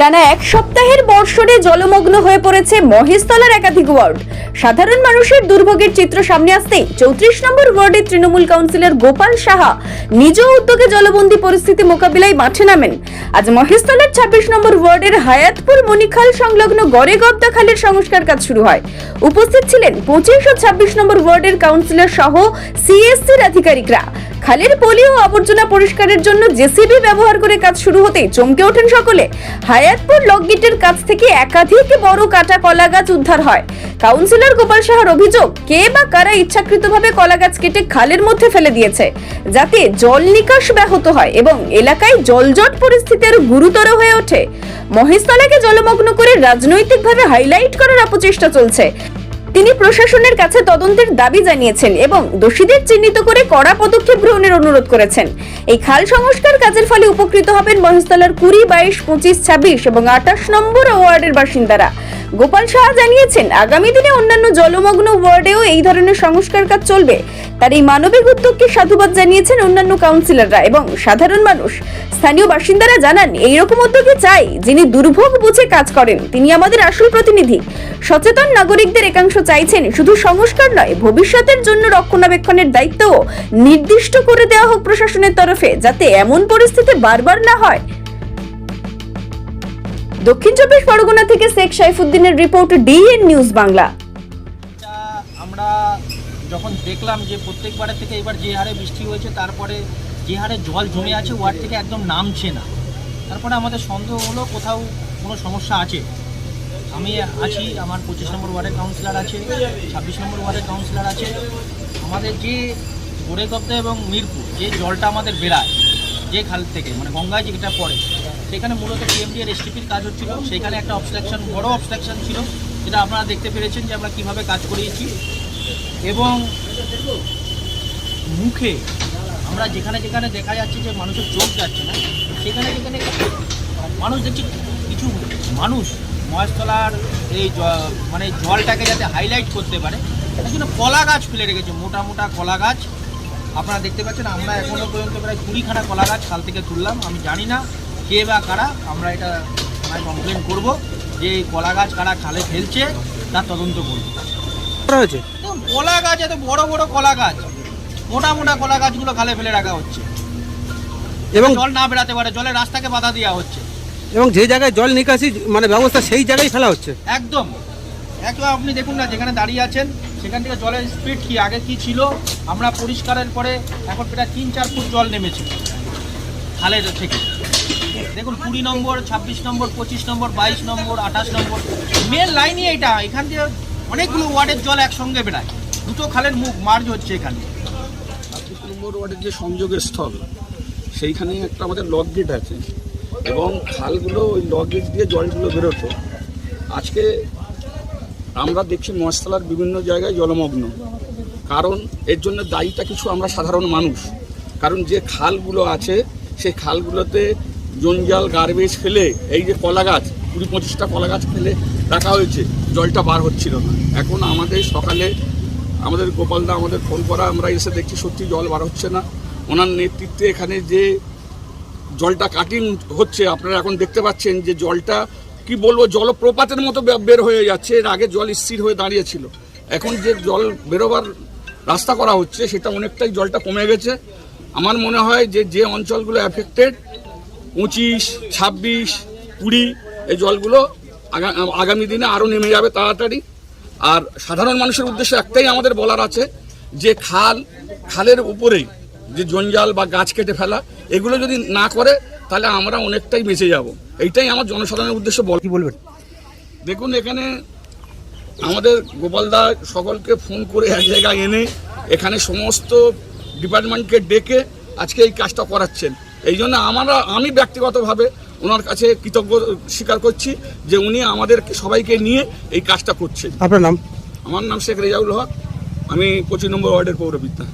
টানা এক সপ্তাহের বর্ষণে জলমগ্ন হয়ে পড়েছে মহেশতলার একাধিক ওয়ার্ড। সাধারণ মানুষের দুর্ভোগের চিত্র সামনে আসতেই চৌত্রিশ নম্বর ওয়ার্ডের তৃণমূল কাউন্সিলর গোপাল সাহা নিজ উদ্যোগে জলবন্দী পরিস্থিতি মোকাবিলায় মাঠে নামেন। আজ মহেশতলার ছাব্বিশ নম্বর ওয়ার্ডের হায়াতপুর মণিখাল সংলগ্ন গড়ে গবদা খালের সংস্কার কাজ শুরু হয়। উপস্থিত ছিলেন পঁচিশ ও ছাব্বিশ নম্বর ওয়ার্ডের কাউন্সিলর সহ সিএসসির আধিকারিকরা। খালের পলি ও আবর্জনা পরিষ্কারের জন্য জেসিবি ব্যবহার করে কাজ শুরু হতেই চমকে ওঠেন সকলে। হায়াতপুর লকগেটের কাছ থেকে একাধিক বড় কাটা কলা গাছ উদ্ধার হয়। কাউন্সিলর গোপাল সাহার অভিযোগ, কে বা কারা ইচ্ছাকৃতভাবে কলা গাছ কেটে খালের মধ্যে ফেলে দিয়েছে, যাতে জল নিকাশ ব্যাহত হয় এবং এলাকায় জলজট পরিস্থিতি আরও গুরুতর হয়ে ওঠে। মহেশতলাকে জলমগ্ন করে রাজনৈতিকভাবে হাইলাইট করার অপচেষ্টা চলছে। তিনি প্রশাসনের কাছে তদন্তের দাবি জানিয়েছেন এবং দোষীদের চিহ্নিত করে কড়া পদক্ষেপ গ্রহণের অনুরোধ করেছেন। এই খাল সংস্কার কাজের ফলে উপকৃত হবেন মহেশতলার কুড়ি, বাইশ, পঁচিশ, ছাব্বিশ এবং আঠাশ নম্বর ওয়ার্ডের বাসিন্দারা। গোপাল সাহা জানিয়েছেন, আগামী দিনে অন্যান্য জলমগ্ন ওয়ার্ডেও এই ধরনের সংস্কার কাজ চলবে। তার এই মানবিক উদ্যোগকে সাধুবাদ জানিয়েছেন অন্যান্য কাউন্সিলররা এবং সাধারণ মানুষ। স্থানীয় বাসিন্দারা জানান, এইরকম উদ্যোগে চাই যিনি দুর্ভোগ বুঝে কাজ করেন। তিনি আমাদের আসল প্রতিনিধি। সচেতন নাগরিকদের একাংশ চাইছেন শুধু সংস্কার নয়, ভবিষ্যতের জন্য রক্ষণাবেক্ষণের দায়িত্বও নির্দিষ্ট করে দেওয়া হোক প্রশাসনের তরফে, যাতে এমন পরিস্থিতি বারবার না হয়। দক্ষিণ চব্বিশ পরগনা থেকে শেখ সাইফুদ্দিনের রিপোর্ট ডিএন নিউজ বাংলা। এটা আমরা যখন দেখলাম যে প্রত্যেকবারের থেকে এবার যে হারে বৃষ্টি হয়েছে, তারপরে যে হারে জল জমে আছে ওয়ার্ড থেকে একদম নামছে না। তারপরে আমাদের সন্দেহ হলো কোথাও কোনো সমস্যা আছে। আমি আছি, আমার পঁচিশ নম্বর ওয়ার্ডের কাউন্সিলর আছে, ছাব্বিশ নম্বর ওয়ার্ডের কাউন্সিলর আছে। আমাদের যে গোরেগব্দা এবং মিরপুর, যে জলটা আমাদের বেড়ায়, যে খাল থেকে মানে গঙ্গায় যেটা পড়ে সেখানে মূলত পিএমডি এর এসটিপির কাজ হচ্ছিল। সেখানে একটা অবস্ট্রাকশন বড় অবস্ট্রাকশন ছিল, যেটা আপনারা দেখতে পেরেছেন যে আমরা কীভাবে কাজ করিয়েছি। এবং মুখে আমরা যেখানে যেখানে দেখা যাচ্ছে যে মানুষের চোখ যাচ্ছে না, সেখানে যেখানে মানুষ দেখছি কিছু মানুষ মহেশতলার এই মানে জলটাকে যাতে হাইলাইট করতে পারে, তার জন্য কলা গাছ ফেলে রেখেছে, মোটা মোটা কলা গাছ। আপনারা দেখতে পাচ্ছেন, আমরা এখনও পর্যন্ত প্রায় কুড়িখানা কলা গাছ কাল থেকে তুললাম, আমি জানি না কে বা কারা আমরা এটা কমপ্লেন করব যে এই কলা গাছ কারা খালে ফেলছে তার তদন্ত করব। হয়েছে? কলা গাছ এত বড় বড় কলা গাছ মোটা মোটা কলা গাছগুলো খালে ফেলে রাখা হচ্ছে। এবং জল না বেরাতে পারে জলের রাস্তাকে বাধা দেওয়া হচ্ছে। এবং যে জায়গায় জল নিকাশি মানে ব্যবস্থা সেই জায়গায় ফেলা হচ্ছে? একদম। একদম আপনি দেখুন না যেখানে দাঁড়িয়ে আছেন সেখান থেকে জলের স্পিড কি আগে কি ছিল? আমরা পরিষ্কারের পরে এখন প্রায় তিন চার ফুট জল নেমেছে খালের থেকে। দেখুন, কুড়ি নম্বর, ছাব্বিশ নম্বর, পঁচিশ নম্বর, বাইশ নম্বর, আঠাশ নম্বর। মেন লাইনই এটা, এখান থেকে অনেকগুলো ওয়ার্ডের জল একসঙ্গে বেড়ায়। দুটো খালের মুখ, মার্জ হচ্ছে এখানে। ছাব্বিশ নম্বর ওয়ার্ডের যে সংযোগের স্থল সেইখানে একটা আমাদের লক গেট আছে। এবং খালগুলো, ওই লক গেট দিয়ে জলগুলো বেরোতো। আজকে আমরা দেখছি মশতলার বিভিন্ন জায়গায় জলমগ্ন। কারণ এর জন্য দায়ীটা কিছু আমরা সাধারণ মানুষ। কারণ যে খালগুলো আছে, সেই খালগুলোতে জঞ্জাল গার্বেজ ফেলে, এই যে কলা গাছ, কুড়ি পঁচিশটা কলা গাছ ফেলে রাখা হয়েছে, জলটা বার হচ্ছিল না। এখন আমাদের সকালে আমাদের গোপালদা আমাদের ফোন করা, আমরা এসে দেখছি সত্যি জল বার হচ্ছে না। ওনার নেতৃত্বে এখানে যে জলটা কাটিং হচ্ছে, আপনারা এখন দেখতে পাচ্ছেন যে জলটা, কি বলব, জলপ্রপাতের মতো বের হয়ে যাচ্ছে, এর আগে জল স্থির হয়ে দাঁড়িয়েছিল। এখন যে জল বেরোবার রাস্তা করা হচ্ছে, সেটা অনেকটাই জলটা কমে গেছে। আমার মনে হয় যে যে অঞ্চলগুলো অ্যাফেক্টেড পঁচিশ ছাব্বিশ কুড়ি এই জলগুলো আগামী দিনে আরও নেমে যাবে তাড়াতাড়ি। আর সাধারণ মানুষের উদ্দেশ্যে একটাই আমাদের বলার আছে যে খাল খালের উপরেই যে জঞ্জাল বা গাছ কেটে ফেলা এগুলো যদি না করে তাহলে আমরা অনেকটাই বেঁচে যাব। এইটাই আমার জনসাধারণের উদ্দেশ্যে বল কি বলবেন? দেখুন এখানে আমাদের গোপালদা সকলকে ফোন করে এক জায়গায় এনে এখানে সমস্ত ডিপার্টমেন্টকে ডেকে আজকে এই কাজটা করাচ্ছেন। এই জন্য আমরা আমি ব্যক্তিগতভাবে ওনার কাছে কৃতজ্ঞ স্বীকার করছি যে উনি আমাদেরকে সবাইকে নিয়ে এই কাজটা করছেন। আপনার নাম? আমার নাম শেখ রেজাউল হক। আমি পঁচিশ নম্বর ওয়ার্ডের পৌরবিদ্যা